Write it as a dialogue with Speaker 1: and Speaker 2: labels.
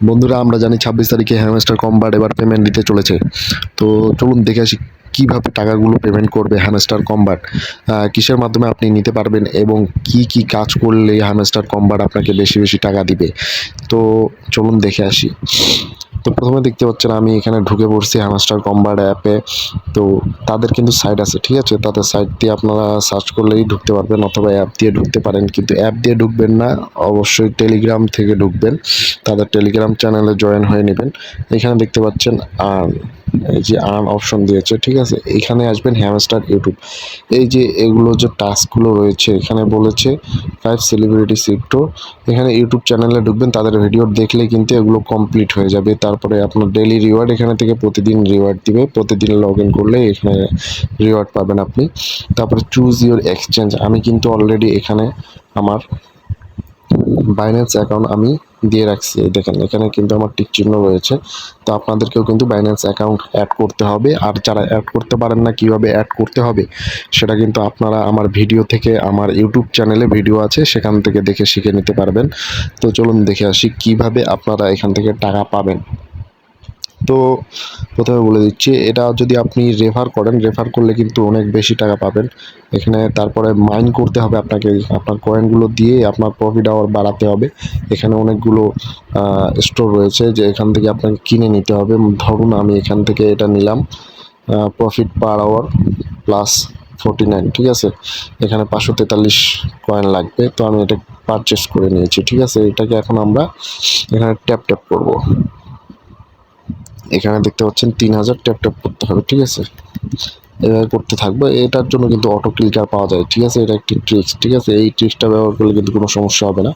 Speaker 1: বন্ধুরা, আমরা জানি ছাব্বিশ তারিখে হ্যামস্টার কম্বার্ট এবার পেমেন্ট দিতে চলেছে। তো চলুন দেখে আসি কীভাবে টাকাগুলো পেমেন্ট করবে হ্যামস্টার কম্বার্ট কিসের মাধ্যমে আপনি নিতে পারবেন এবং কি কি কাজ করলে হ্যামস্টার কম্বার্ট আপনাকে বেশি বেশি টাকা দিবে? তো চলুন দেখে আসি। তো প্রথমে দেখতে পাচ্ছেন আমি এখানে ঢুকে পড়ছি হ্যামস্টার কম্বার অ্যাপে তো তাদের কিন্তু সাইট আছে, ঠিক আছে? তাদের সাইট দিয়ে আপনারা সার্চ করলেই ঢুকতে পারবেন অথবা অ্যাপ দিয়ে ঢুকতে পারেন। কিন্তু অ্যাপ দিয়ে ঢুকবেন না, অবশ্যই টেলিগ্রাম থেকে ঢুকবেন। তাদের টেলিগ্রাম চ্যানেলে জয়েন হয়ে নেবেন। এখানে দেখতে পাচ্ছেন আর্ন এই যে আর্ন অপশন দিয়েছে, ঠিক আছে? এখানে আসবেন হ্যামস্টার ইউটিউব এই যে এগুলো যে টাস্কগুলো রয়েছে, এখানে বলেছে ফাইভ সেলিব্রিটি সিক্টো এখানে ইউটিউব চ্যানেলে ঢুকবেন, তাদের ভিডিও দেখলে কিন্তু এগুলো কমপ্লিট হয়ে যাবে। তারপরে আপনার ডেইলি রিওয়ার্ড এখানে থেকে প্রতিদিন রিওয়ার্ড দিবে, প্রতিদিন লগ ইন করলে এখানে রিওয়ার্ড পাবেন আপনি। তারপরে চুজ ইউর এক্সচেঞ্জ আমি কিন্তু অলরেডি এখানে আমার বাইন্যান্স অ্যাকাউন্ট আমি দিয়ে রাখছি। দেখেন, এখানে কিন্তু আমার টিক চিহ্ন রয়েছে। তো আপনাদেরকেও কিন্তু বাইন্যান্স অ্যাকাউন্ট অ্যাড করতে হবে। আর যারা অ্যাড করতে পারেন না, কীভাবে অ্যাড করতে হবে, সেটা কিন্তু আপনারা আমার ভিডিও থেকে, আমার ইউটিউব চ্যানেলে ভিডিও আছে, সেখান থেকে দেখে শিখে নিতে পারবেন। তো চলুন দেখে আসি কীভাবে আপনারা এখান থেকে টাকা পাবেন। তো প্রথমে বলে দিচ্ছি, এটা যদি আপনি রেফার করেন রেফার করলে কিন্তু অনেক বেশি টাকা পাবেন। এখানে তারপরে মাইন করতে হবে আপনাকে, আপনার কয়েনগুলো দিয়ে আপনার প্রফিট আওয়ার বাড়াতে হবে। এখানে অনেকগুলো স্টোর রয়েছে যে এখান থেকে আপনাকে কিনে নিতে হবে। ধরুন আমি এখান থেকে এটা নিলাম profit per hour plus forty nine ঠিক আছে? এখানে পাঁচশো তেতাল্লিশ কয়েন লাগবে, তো আমি এটা পারচেস করে নিয়েছি, ঠিক আছে? এটাকে এখন আমরা এখানে ট্যাপ ট্যাপ করব। এখানে দেখতে পাচ্ছেন তিন হাজার ট্যাপ ট্যাপ করতে হবে, ঠিক আছে? এভাবে করতে থাকবে, এটার জন্য কিন্তু অটো ক্লিকার পাওয়া যায়, ঠিক আছে? এটা একটি ট্রিক্স ঠিক আছে? এই ট্রিক্সটা ব্যবহার করলে কিন্তু কোনো সমস্যা হবে না।